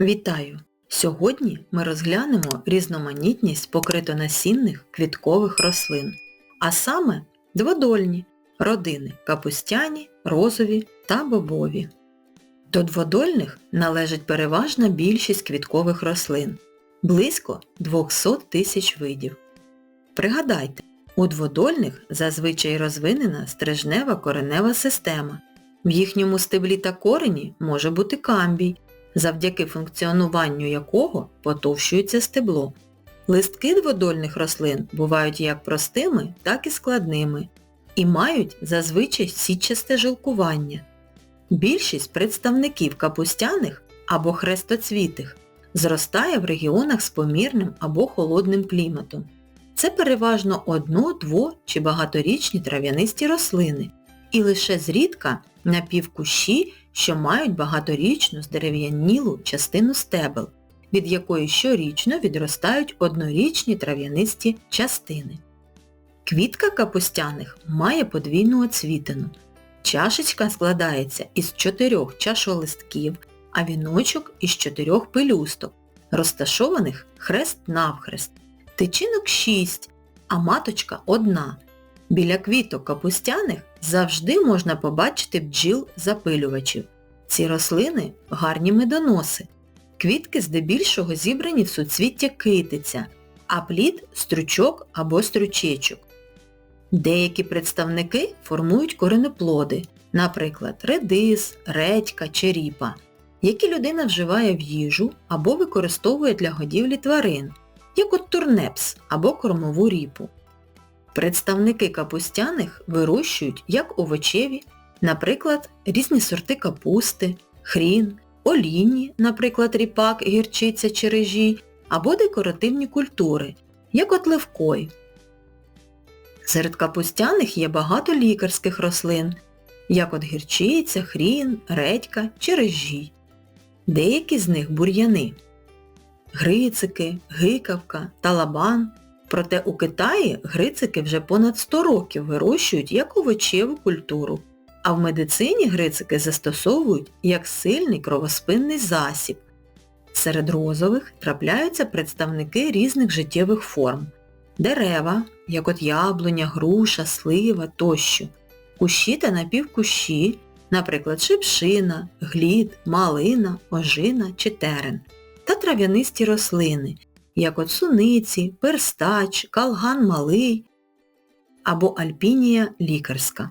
Вітаю! Сьогодні ми розглянемо різноманітність покритонасінних квіткових рослин, а саме дводольні родини капустяні, розові та бобові. До дводольних належить переважна більшість квіткових рослин – близько 200 тисяч видів. Пригадайте, у дводольних зазвичай розвинена стрижнева коренева система. В їхньому стеблі та корені може бути камбій, завдяки функціонуванню якого потовщується стебло. Листки дводольних рослин бувають як простими, так і складними і мають зазвичай сітчасте жилкування. Більшість представників капустяних або хрестоцвітих зростає в регіонах з помірним або холодним кліматом. Це переважно одно-, дво- чи багаторічні трав'янисті рослини і лише зрідка напівкущі, що мають багаторічну здерев'янілу частину стебел, від якої щорічно відростають однорічні трав'янисті частини. Квітка капустяних має подвійну оцвітину. Чашечка складається із чотирьох чашолистків, а віночок із чотирьох пелюсток, розташованих хрест-навхрест. Тичинок 6, а маточка одна. Біля квіток капустяних завжди можна побачити бджіл-запилювачів. Ці рослини гарні медоноси. Квітки здебільшого зібрані в суцвіття китиця, а плід – стручок або стручечок. Деякі представники формують коренеплоди, наприклад, редис, редька чи ріпа, які людина вживає в їжу або використовує для годівлі тварин, як от турнепс або кормову ріпу. Представники капустяних вирощують як овочеві, наприклад, різні сорти капусти, хрін, олійні, наприклад, ріпак, гірчиця чи режій, або декоративні культури, як от левкой. Серед капустяних є багато лікарських рослин, як от гірчиця, хрін, редька чи режій. Деякі з них бур'яни. Грицики, гикавка, талабан. Проте у Китаї грицики вже понад 100 років вирощують як овочеву культуру, а в медицині грицики застосовують як сильний кровоспинний засіб. Серед розових трапляються представники різних життєвих форм. Дерева, як от яблуня, груша, слива тощо. Кущі та напівкущі, наприклад, шипшина, глід, малина, ожина чи терен. Та трав'янисті рослини, як от суниці, перстач, калган малий або альпінія лікарська.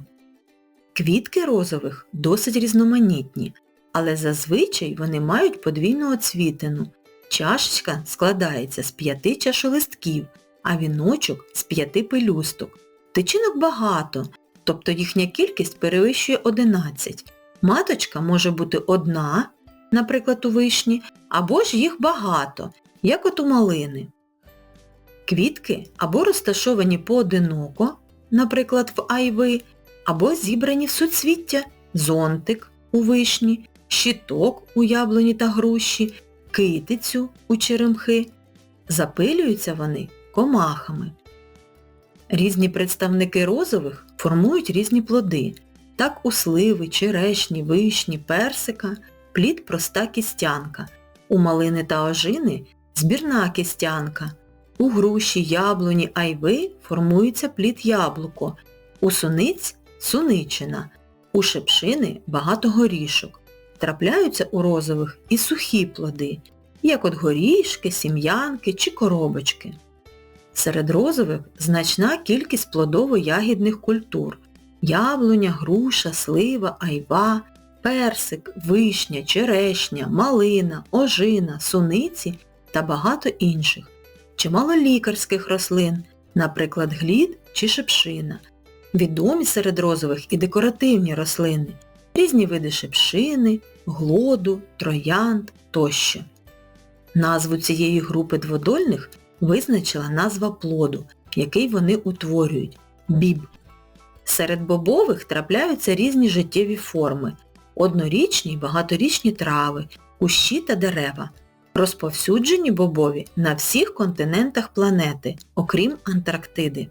Квітки розових досить різноманітні, але зазвичай вони мають подвійну оцвітину. Чашечка складається з п'яти чашолистків, а віночок з п'яти пелюсток. Тичинок багато, тобто їхня кількість перевищує 11. Маточка може бути одна, наприклад, у вишні, або ж їх багато, як от у малини. Квітки або розташовані поодиноко, наприклад, в айви, або зібрані в суцвіття, зонтик у вишні, щиток у яблуні та груші, китицю у черемхи. Запилюються вони комахами. Різні представники розових формують різні плоди. Так у сливи, черешні, вишні, персика плід проста кістянка. У малини та ожини збірна кістянка. У груші, яблуні, айви формується плід яблуко. У суниць суничина. У шепшини багато горішок. Трапляються у розових і сухі плоди, як от горішки, сім'янки чи коробочки. Серед розових значна кількість плодово-ягідних культур яблуня, груша, слива, айва, персик, вишня, черешня, малина, ожина, суниці та багато інших. Чимало лікарських рослин, наприклад, глід чи шипшина. Відомі серед розових і декоративні рослини, різні види шипшини, глоду, троянд тощо. Назву цієї групи дводольних визначила назва плоду, який вони утворюють – біб. Серед бобових трапляються різні життєві форми – однорічні й багаторічні трави, кущі та дерева. Розповсюджені бобові на всіх континентах планети, окрім Антарктиди.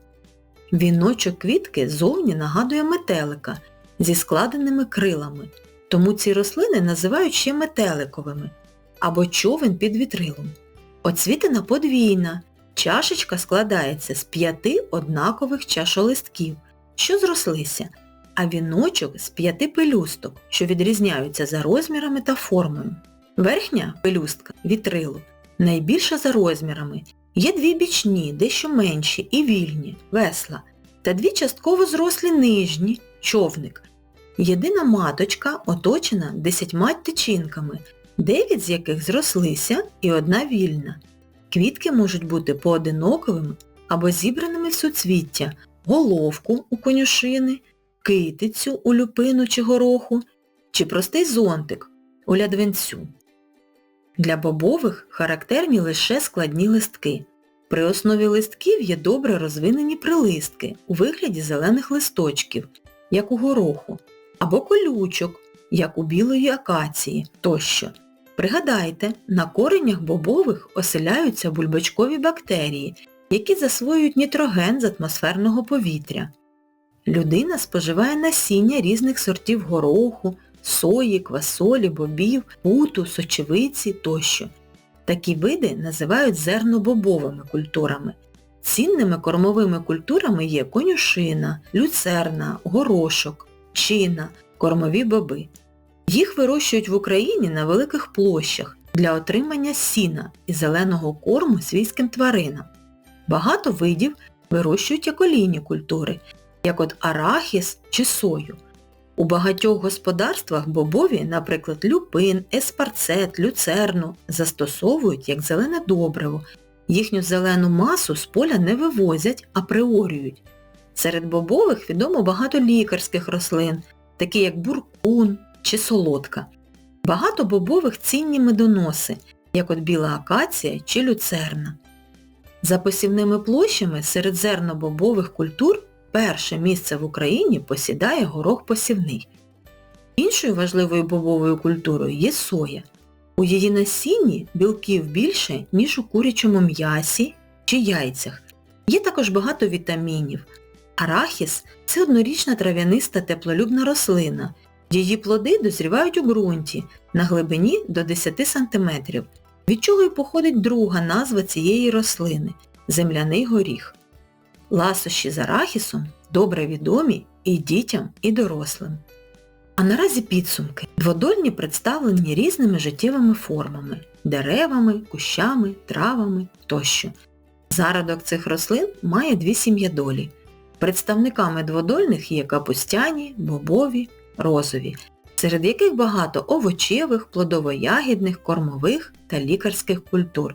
Віночок квітки зовні нагадує метелика зі складеними крилами, тому ці рослини називають ще метеликовими. або човен під вітрилом. Оцвітина подвійна. Чашечка складається з п'яти однакових чашолистків, що зрослися, а віночок з п'яти пелюсток, що відрізняються за розмірами та формою. Верхня пелюстка вітрило найбільша за розмірами. Є дві бічні, дещо менші і вільні весла, та дві частково зрослі нижні човник. Єдина маточка оточена десятьма тичинками, дев'ять з яких зрослися і одна вільна. Квітки можуть бути поодиноковими або зібраними в суцвіття, головку у конюшини, китицю у люпину чи гороху, чи простий зонтик у лядвинцю. Для бобових характерні лише складні листки. При основі листків є добре розвинені прилистки у вигляді зелених листочків, як у гороху, або колючок, як у білої акації тощо. Пригадайте, на коренях бобових оселяються бульбачкові бактерії, які засвоюють нітроген з атмосферного повітря. Людина споживає насіння різних сортів гороху, сої, квасолі, бобів, путу, сочевиці тощо. Такі види називають зернобобовими культурами. Цінними кормовими культурами є конюшина, люцерна, горошок, чина, кормові боби. Їх вирощують в Україні на великих площах для отримання сіна і зеленого корму свійським тваринам. Багато видів вирощують як олійні культури, як от арахіс чи сою. У багатьох господарствах бобові, наприклад, люпин, еспарцет, люцерну, застосовують як зелене добриво. Їхню зелену масу з поля не вивозять, а приорюють. Серед бобових відомо багато лікарських рослин, такі як буркун чи солодка. Багато бобових цінні медоноси, як от біла акація чи люцерна. За посівними площами серед зернобобових культур перше місце в Україні посідає горох посівний. Іншою важливою бобовою культурою є соя. У її насінні білків більше, ніж у курячому м'ясі чи яйцях. Є також багато вітамінів. Арахіс – це однорічна трав'яниста теплолюбна рослина. Її плоди дозрівають у ґрунті на глибині до 10 см, від чого й походить друга назва цієї рослини – земляний горіх. Ласощі з арахісом добре відомі і дітям, і дорослим. А наразі підсумки. Дводольні представлені різними життєвими формами – деревами, кущами, травами тощо. Зародок цих рослин має дві сім'ядолі. Представниками дводольних є капустяні, бобові, розові, серед яких багато овочевих, плодово-ягідних, кормових та лікарських культур.